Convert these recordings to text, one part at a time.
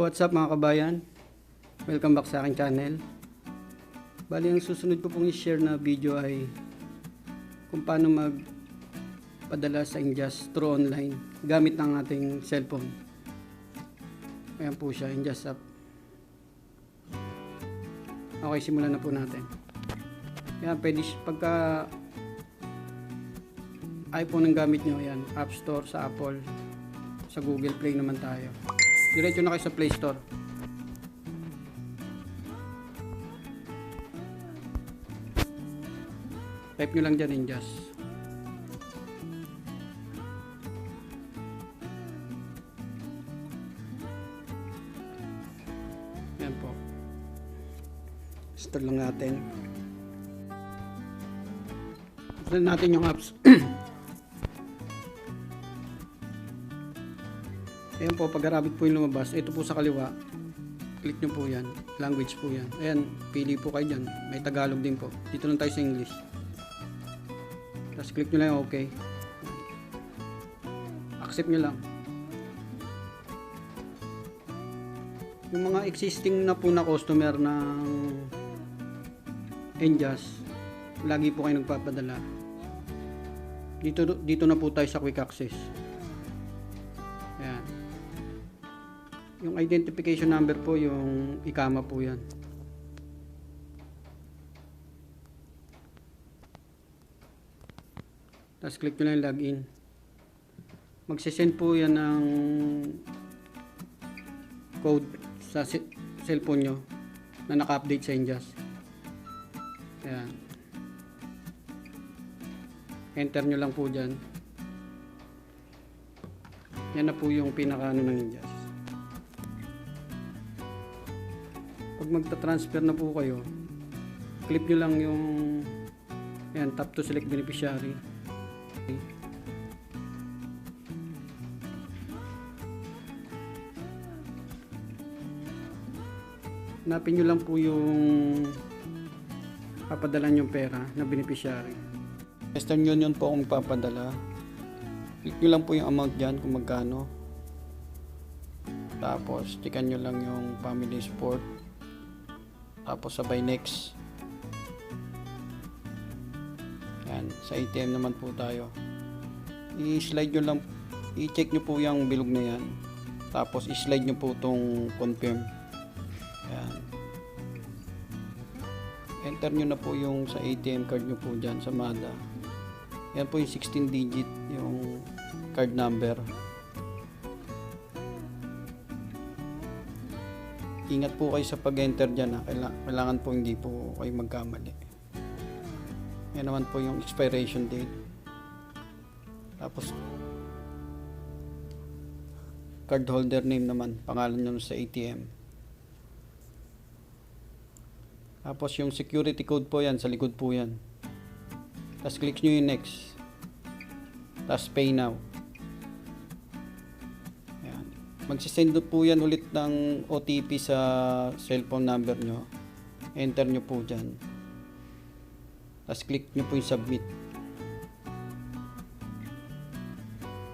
What's up mga kabayan? Welcome back sa aking channel. Bali, ang susunod ko pong i-share na video ay kung paano magpadala sa Injust through online gamit ng ating cellphone. Ayan po siya, Injust app. Okay, simulan na po natin. Yan, pwede pagka iPhone ang gamit nyo, yan, App Store sa Apple, sa Google Play naman tayo. Diretso na kayo sa Play Store. Type nyo lang dyan, Injust. Yan po. Install lang natin. Install natin yung apps. Ayan po, pag Arabic po yung lumabas, ito po sa kaliwa, click nyo po yan. Language po yan. Ayan, pili po kayo dyan. May Tagalog din po. Dito lang tayo sa English. Tapos click nyo lang okay. Accept nyo lang. Yung mga existing na po na customer ng Enjas, lagi po kayo nagpapadala. Dito, dito na po tayo sa quick access. Yung identification number po, yung ikama po yan. Tapos click nyo lang login. Magsisend po yan ng code sa cellphone nyo na naka-update sa Injas. Ayan. Enter nyo lang po dyan. Yan na po yung pinaka-ano ng Injas. Pag magta-transfer na po kayo, click nyo lang yung yan, tap to select beneficiary. Hanapin nyo lang po yung papadalan yung pera na beneficiary. Western Union po akong papadala. Click nyo lang po yung amount dyan kung magkano. Tapos, tikan nyo lang yung family support. Tapos, sabay next. Yan, sa ATM naman po tayo. I-slide nyo lang, i-check nyo po yung bilog na yan. Tapos, i-slide nyo po itong confirm. Yan. Enter nyo na po yung sa ATM card nyo po dyan sa MADA. Yan po yung 16 digit yung card number. Ingat po kayo sa pag-enter dyan. Ha. Kaila- Kailangan po hindi po kayo magkamali. Yan naman po yung expiration date. Tapos card holder name naman, pangalan nyo sa ATM. Tapos yung security code po yan, sa likod po yan. Tapos click nyo yung next. Tapos pay now. Magsisend po yan ulit ng OTP sa cellphone number nyo. Enter nyo po dyan. Tapos click nyo po yung submit.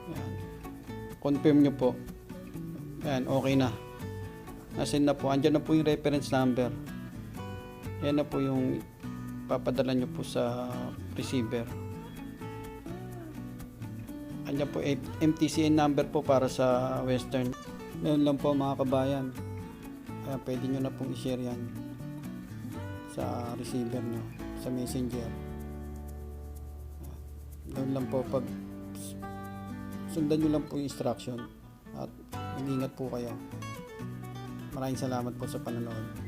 Yan. Confirm nyo po. Yan, okay na. Nasend na po. Andyan na po yung reference number. Yan na po yung papadala nyo po sa receiver. Andyan po eh, MTCN number po para sa Western. Ngayon lang po mga kabayan. Kaya pwede nyo na pong i-share yan sa receiver nyo, sa messenger. Doon lang po pag sundan nyo lang po yung instruction at ingat po kayo. Maraming salamat po sa panonood.